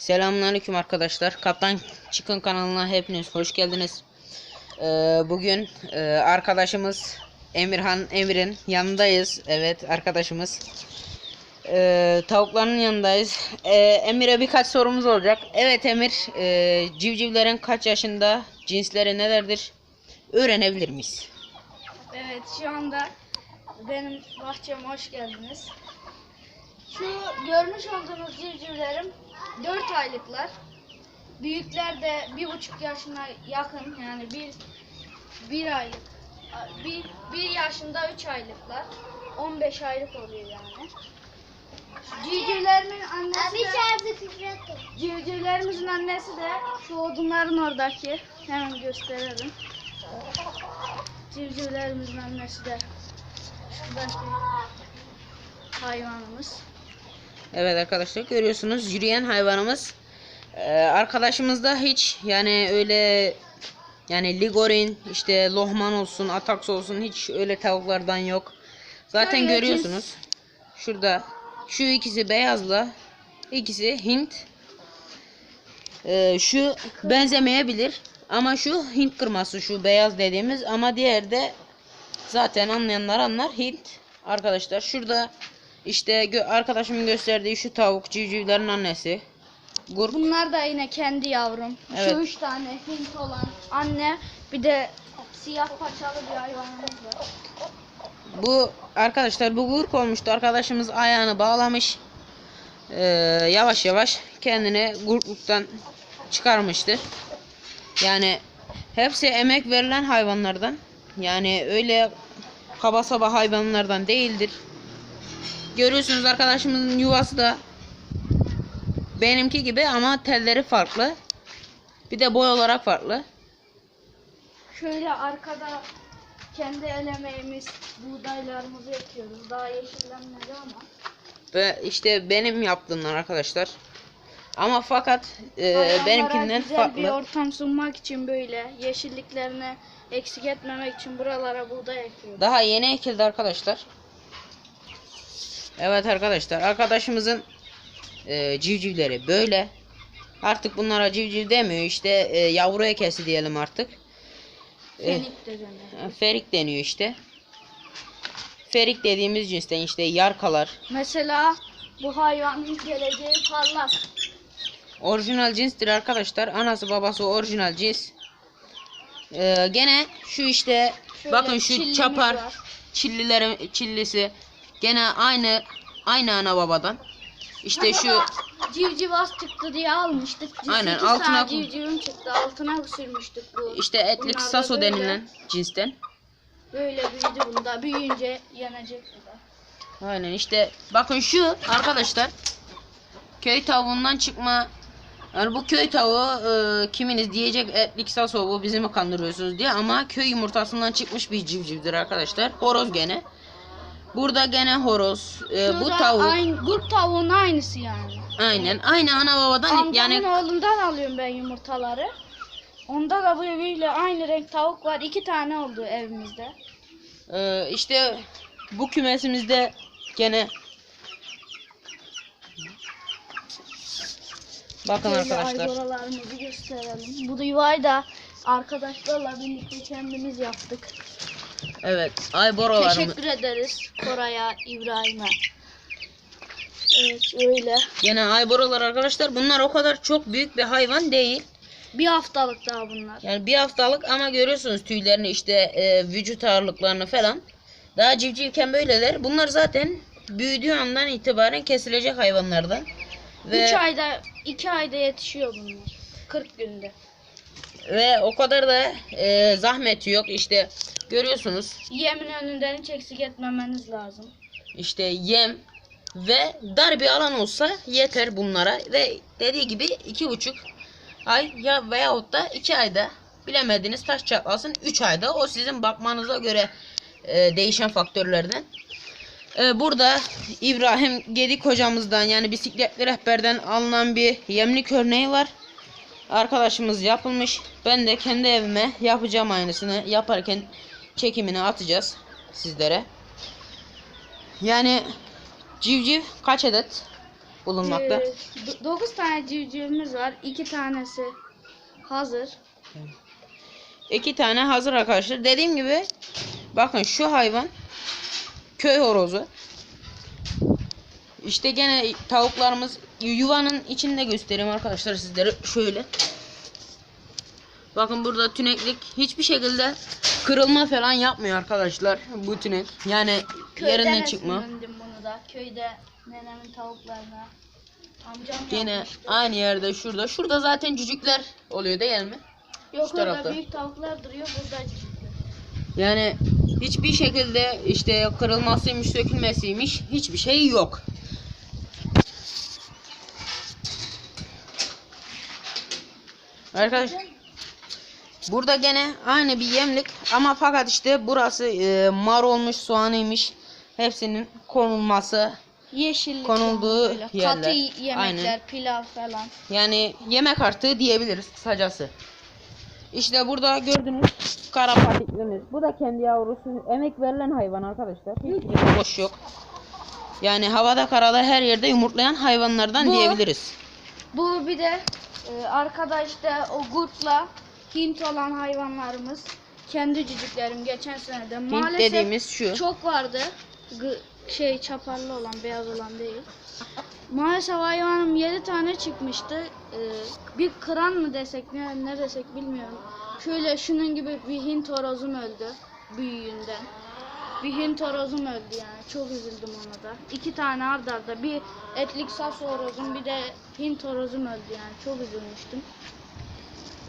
Selamünaleyküm arkadaşlar. Kaptan Çıkın kanalına hepiniz hoş geldiniz. Ee, bugün e, arkadaşımız Emirhan Emir'in yanındayız. Evet arkadaşımız. Ee, tavukların yanındayız. Ee, Emir'e birkaç sorumuz olacak. Evet Emir, e, civcivlerin kaç yaşında, cinsleri nelerdir? Öğrenebilir miyiz? Evet şu anda benim bahçeme hoş geldiniz. Şu görmüş olduğunuz civcivlerim 4 aylıklar. Büyükler de bir buçuk yaşına yakın yani bir bir aylık bir, bir yaşında 3 aylıklar. 15 aylık oluyor yani. Civcivlerimin annesi de, civcivlerimizin annesi de şu odunların oradaki. Hemen gösterelim. Civcivlerimizin annesi de şuradaki hayvanımız. Evet arkadaşlar görüyorsunuz yürüyen hayvanımız. Ee, arkadaşımızda hiç yani öyle yani ligorin işte lohman olsun ataks olsun hiç öyle tavuklardan yok. Zaten Şöyle görüyorsunuz. Şurada şu ikisi beyazla ikisi Hint. Ee, şu benzemeyebilir ama şu Hint kırması şu beyaz dediğimiz ama diğer de zaten anlayanlar anlar Hint. Arkadaşlar şurada işte gö- arkadaşımın gösterdiği şu tavuk civcivlerin annesi. Gurk. Bunlar da yine kendi yavrum. Evet. Şu üç tane Hint olan anne bir de siyah paçalı bir hayvanımız var. Bu arkadaşlar bu gurk olmuştu. Arkadaşımız ayağını bağlamış. Ee, yavaş yavaş kendini gurkluktan çıkarmıştı. Yani hepsi emek verilen hayvanlardan. Yani öyle kaba saba hayvanlardan değildir. Görüyorsunuz arkadaşımızın yuvası da benimki gibi ama telleri farklı. Bir de boy olarak farklı. Şöyle arkada kendi el emeğimiz buğdaylarımızı ekiyoruz. Daha yeşillenmedi ama. Ve işte benim yaptığımlar arkadaşlar. Ama fakat e, Hayvanlara benimkinden güzel bir farklı. ortam sunmak için böyle yeşilliklerini eksik etmemek için buralara buğday ekiyoruz. Daha yeni ekildi arkadaşlar. Evet arkadaşlar arkadaşımızın e, civcivleri böyle. Artık bunlara civciv demiyor işte e, yavru ekesi diyelim artık. E, Fenik de denir. ferik deniyor işte. Ferik dediğimiz cinsten işte yarkalar. Mesela bu hayvanın geleceği parlak. Orijinal cinstir arkadaşlar. Anası babası orijinal cins. Ee, gene şu işte Şöyle bakın şu çapar var. çillilerin çillisi gene aynı aynı ana babadan. İşte şu Civciv az çıktı diye almıştık. Aynen, Sekiz altına civcivim çıktı. Altına sürmüştük bu. işte da saso denilen cinsten. Böyle büyüdü bunda. Büyüyünce yenecek bu da. Aynen işte bakın şu arkadaşlar köy tavuğundan çıkma yani bu köy tavuğu e, kiminiz diyecek etlik saso bu bizi mi kandırıyorsunuz diye ama köy yumurtasından çıkmış bir civcivdir arkadaşlar. Horoz gene. Burada gene horoz. E, bu Şurada tavuk Aynı, grup tavuğun aynısı yani. aynen aynı ana babadan Amcamın yani oğlundan alıyorum ben yumurtaları. Onda da böyle aynı renk tavuk var. İki tane oldu evimizde. e, işte bu kümesimizde gene Bakın Böyle arkadaşlar. aygoralarımızı gösterelim. Bu yuvayı da arkadaşlarla birlikte kendimiz yaptık. Evet. Ay boralarımız. Teşekkür ederiz Koray'a, İbrahim'e. Evet öyle. Gene ayboralar arkadaşlar. Bunlar o kadar çok büyük bir hayvan değil. Bir haftalık daha bunlar. Yani bir haftalık ama görüyorsunuz tüylerini işte e, vücut ağırlıklarını falan. Daha civcivken böyleler. Bunlar zaten büyüdüğü andan itibaren kesilecek hayvanlardan. Ve, 3 ayda, 2 ayda yetişiyor bunlar. 40 günde. Ve o kadar da e, zahmeti yok. İşte görüyorsunuz Yemin önünden hiç eksik etmemeniz lazım. işte yem ve dar bir alan olsa yeter bunlara. Ve dediği gibi iki buçuk ay ya veyahut da iki ayda bilemediğiniz taş çatlasın üç ayda o sizin bakmanıza göre e, değişen faktörlerden. E, burada İbrahim Gedik hocamızdan yani bisikletli rehberden alınan bir yemlik örneği var. Arkadaşımız yapılmış. Ben de kendi evime yapacağım aynısını. Yaparken çekimini atacağız sizlere. Yani civciv kaç adet? bulunmakta. 9 tane civcivimiz var. 2 tanesi hazır. İki tane hazır arkadaşlar. Dediğim gibi bakın şu hayvan köy horozu. İşte gene tavuklarımız yuvanın içinde göstereyim arkadaşlar sizlere şöyle. Bakın burada tüneklik hiçbir şekilde kırılma falan yapmıyor arkadaşlar bu tünek. Yani yerinden Köyden çıkma. esinlendim bunu da. Köyde nenemin tavuklarına amcam Gene yapmıştı. aynı yerde şurada. Şurada zaten cücükler oluyor değil mi? Yok şu tarafta. orada büyük tavuklar duruyor. Burada civcivler. Yani hiçbir şekilde işte kırılmasıymış, sökülmesiymiş hiçbir şey yok. Arkadaşlar burada gene aynı bir yemlik ama fakat işte burası e, mar olmuş, soğanıymış. Hepsinin konulması Yeşillik Konulduğu böyle. yerler. Katı yemekler, Aynen. pilav falan. yani yemek artığı diyebiliriz kısacası. İşte burada gördüğünüz kara patiklimiz. Bu da kendi yavrusu. Emek verilen hayvan arkadaşlar. Hiçbir boş yok. Yani havada karada her yerde yumurtlayan hayvanlardan Bu- diyebiliriz. Bu bir de e, arkada işte o gurtla Hint olan hayvanlarımız. Kendi cücüklerim geçen sene de Hint maalesef dediğimiz şu. çok vardı. Gı- şey çaparlı olan, beyaz olan değil. Maalesef hayvanım 7 tane çıkmıştı. Ee, bir kıran mı desek ne, ne desek bilmiyorum. Şöyle şunun gibi bir Hint horozum öldü büyüğünden. Bir Hint horozum öldü yani. Çok üzüldüm ona da. İki tane ard arda. Bir etlik sas horozum bir de Hint horozum öldü yani. Çok üzülmüştüm.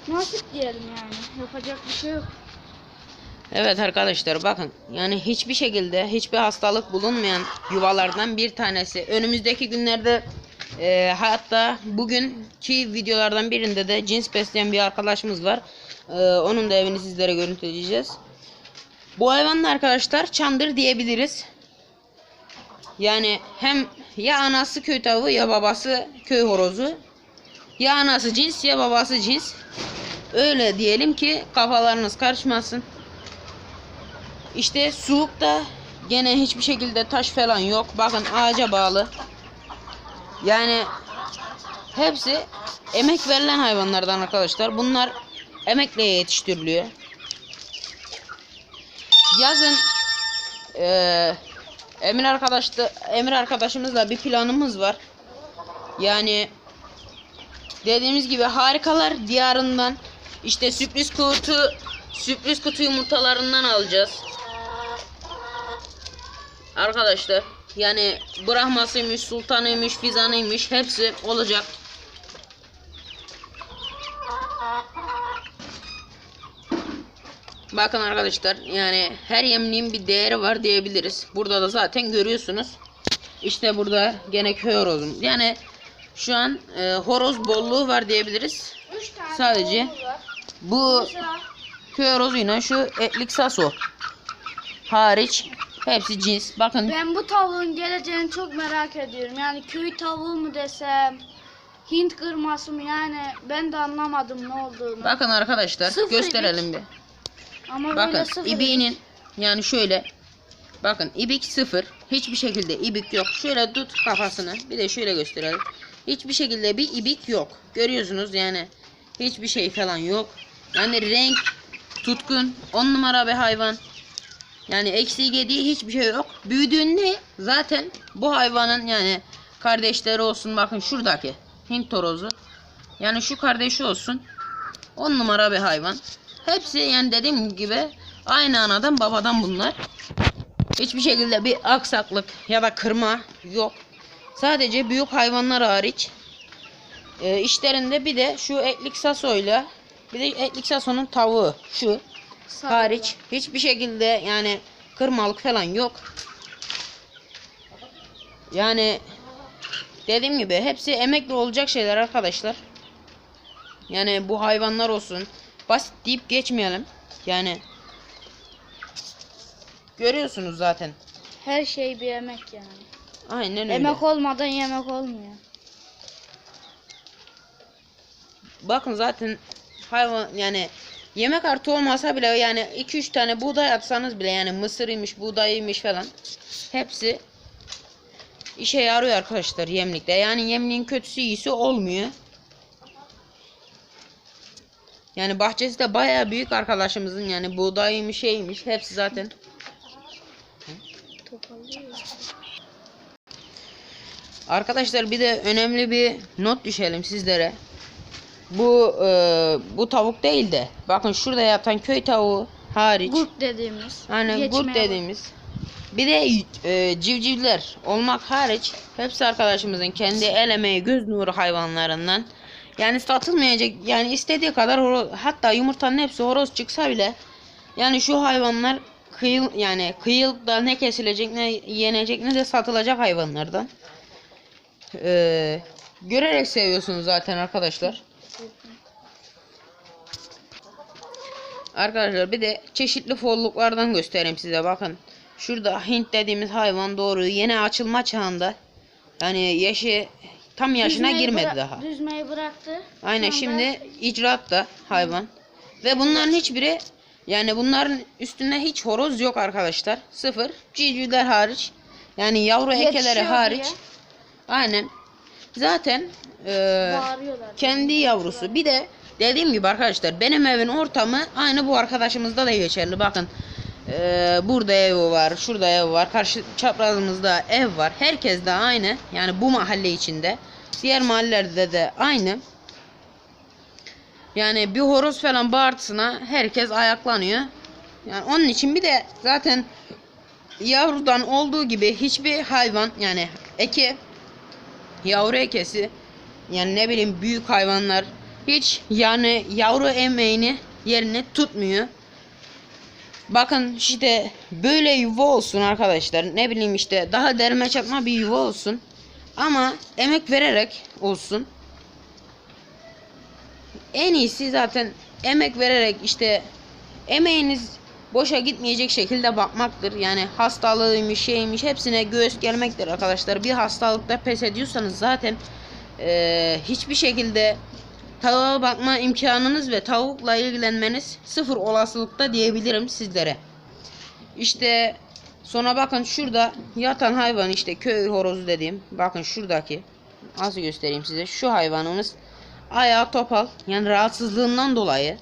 Nasip diyelim yani. Yapacak bir şey yok. Evet arkadaşlar bakın yani hiçbir şekilde hiçbir hastalık bulunmayan yuvalardan bir tanesi. Önümüzdeki günlerde e, hatta bugünkü videolardan birinde de cins besleyen bir arkadaşımız var. E, onun da evini sizlere görüntüleyeceğiz. Bu hayvanın arkadaşlar çandır diyebiliriz. Yani hem ya anası köy tavuğu ya babası köy horozu. Ya anası cins ya babası cins. Öyle diyelim ki kafalarınız karışmasın. İşte soğukta gene hiçbir şekilde taş falan yok. Bakın ağaca bağlı. Yani hepsi emek verilen hayvanlardan arkadaşlar. Bunlar emekle yetiştiriliyor. Yazın eee Emir arkadaşta Emir arkadaşımızla bir planımız var. Yani dediğimiz gibi harikalar diyarından işte sürpriz kutu sürpriz kutu yumurtalarından alacağız. Arkadaşlar yani Brahmasıymış, Sultanıymış, Fizanıymış hepsi olacak. Bakın arkadaşlar yani her yemliğin bir değeri var diyebiliriz. Burada da zaten görüyorsunuz. İşte burada gene köy horozum. Yani şu an e, horoz bolluğu var diyebiliriz. Sadece bu köy horozuyla şu etlik saso hariç hepsi cins. Bakın Ben bu tavuğun geleceğini çok merak ediyorum. Yani köy tavuğu mu desem, Hint kırması mı yani ben de anlamadım ne olduğunu. bakın arkadaşlar Sıfır gösterelim bir. Ama Bakın sıfır ibiğinin yani şöyle bakın ibik sıfır hiçbir şekilde ibik yok. Şöyle tut kafasını bir de şöyle gösterelim. Hiçbir şekilde bir ibik yok. Görüyorsunuz yani hiçbir şey falan yok. Yani renk tutkun on numara bir hayvan. Yani eksiği gediği hiçbir şey yok. Büyüdüğünde zaten bu hayvanın yani kardeşleri olsun bakın şuradaki Hint torozu. Yani şu kardeşi olsun. On numara bir hayvan. Hepsi yani dediğim gibi aynı anadan babadan bunlar. Hiçbir şekilde bir aksaklık ya da kırma yok. Sadece büyük hayvanlar hariç. E, işlerinde bir de şu etlik sasoyla bir de etlik sasonun tavuğu şu sarılı. hariç hiçbir şekilde yani kırmalık falan yok. Yani dediğim gibi hepsi emekli olacak şeyler arkadaşlar. Yani bu hayvanlar olsun. Basit deyip geçmeyelim. Yani görüyorsunuz zaten. Her şey bir emek yani. Aynen öyle. Emek olmadan yemek olmuyor. Bakın zaten hayvan yani yemek artı olmasa bile yani 2-3 tane buğday atsanız bile yani mısırıymış, buğdayıymış falan hepsi işe yarıyor arkadaşlar yemlikte. Yani yemliğin kötüsü iyisi olmuyor. Yani bahçesi de bayağı büyük arkadaşımızın yani buğdayıymış şeymiş hepsi zaten. Arkadaşlar bir de önemli bir not düşelim sizlere. Bu e, bu tavuk değil de bakın şurada yatan köy tavuğu hariç. Gurt dediğimiz. Geçmeye gurt dediğimiz. Bir de e, civcivler olmak hariç hepsi arkadaşımızın kendi el emeği göz nuru hayvanlarından. Yani satılmayacak yani istediği kadar horoz, hatta yumurtanın hepsi horoz çıksa bile yani şu hayvanlar kıyıl yani kıyılıp da ne kesilecek ne yenecek ne de satılacak hayvanlardan. Ee, görerek seviyorsunuz zaten arkadaşlar. Arkadaşlar bir de çeşitli folluklardan göstereyim size bakın. Şurada Hint dediğimiz hayvan doğru yeni açılma çağında. Yani yaşı tam yaşına Düzmeyi girmedi bıra- daha. Düzmeyi bıraktı. Aynen anda şimdi icraatta hayvan. Ve bunların hiçbiri yani bunların üstünde hiç horoz yok arkadaşlar. Sıfır. Civcivler hariç. Yani yavru ekeleri Yetişiyor hariç. diye Aynen. Zaten e, bağırıyorlar. kendi yavrusu. Bir de dediğim gibi arkadaşlar benim evin ortamı aynı bu arkadaşımızda da geçerli. Bakın e, burada ev var, şurada ev var, karşı çaprazımızda ev var. Herkes de aynı. Yani bu mahalle içinde. Diğer mahallelerde de aynı. Yani bir horoz falan bağırtısına herkes ayaklanıyor. Yani onun için bir de zaten yavrudan olduğu gibi hiçbir hayvan yani eki yavru ekesi yani ne bileyim büyük hayvanlar hiç yani yavru emeğini yerini tutmuyor. Bakın işte böyle yuva olsun arkadaşlar. Ne bileyim işte daha derme çatma bir yuva olsun. Ama emek vererek olsun. En iyisi zaten emek vererek işte emeğiniz boşa gitmeyecek şekilde bakmaktır. Yani hastalığıymış şeymiş hepsine göğüs gelmektir arkadaşlar. Bir hastalıkta pes ediyorsanız zaten eee, hiçbir şekilde tavuğa bakma imkanınız ve tavukla ilgilenmeniz sıfır olasılıkta diyebilirim sizlere. İşte sonra bakın şurada yatan hayvan işte köy horozu dediğim. Bakın şuradaki. Nasıl göstereyim size. Şu hayvanımız ayağı topal. Yani rahatsızlığından dolayı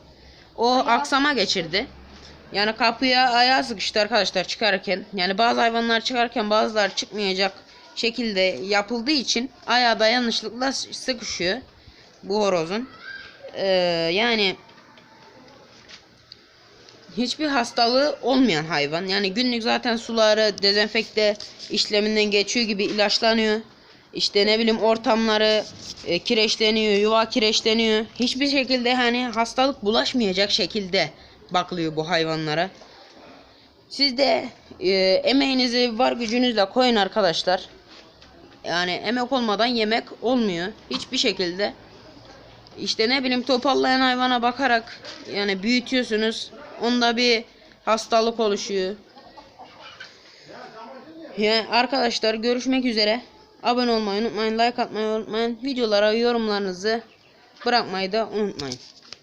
o aksama geçirdi. Yani kapıya ayağı sıkıştı arkadaşlar çıkarken. Yani bazı hayvanlar çıkarken bazıları çıkmayacak şekilde yapıldığı için ayağı da yanlışlıkla sıkışıyor. Bu horozun. Ee, yani hiçbir hastalığı olmayan hayvan. Yani günlük zaten suları dezenfekte işleminden geçiyor gibi ilaçlanıyor. İşte ne bileyim ortamları e, kireçleniyor, yuva kireçleniyor. Hiçbir şekilde hani hastalık bulaşmayacak şekilde bakılıyor bu hayvanlara. Siz de e, emeğinizi var gücünüzle koyun arkadaşlar. Yani emek olmadan yemek olmuyor. Hiçbir şekilde. İşte ne bileyim topallayan hayvana bakarak yani büyütüyorsunuz. Onda bir hastalık oluşuyor. Yani arkadaşlar görüşmek üzere. Abone olmayı unutmayın, like atmayı unutmayın. Videolara yorumlarınızı bırakmayı da unutmayın.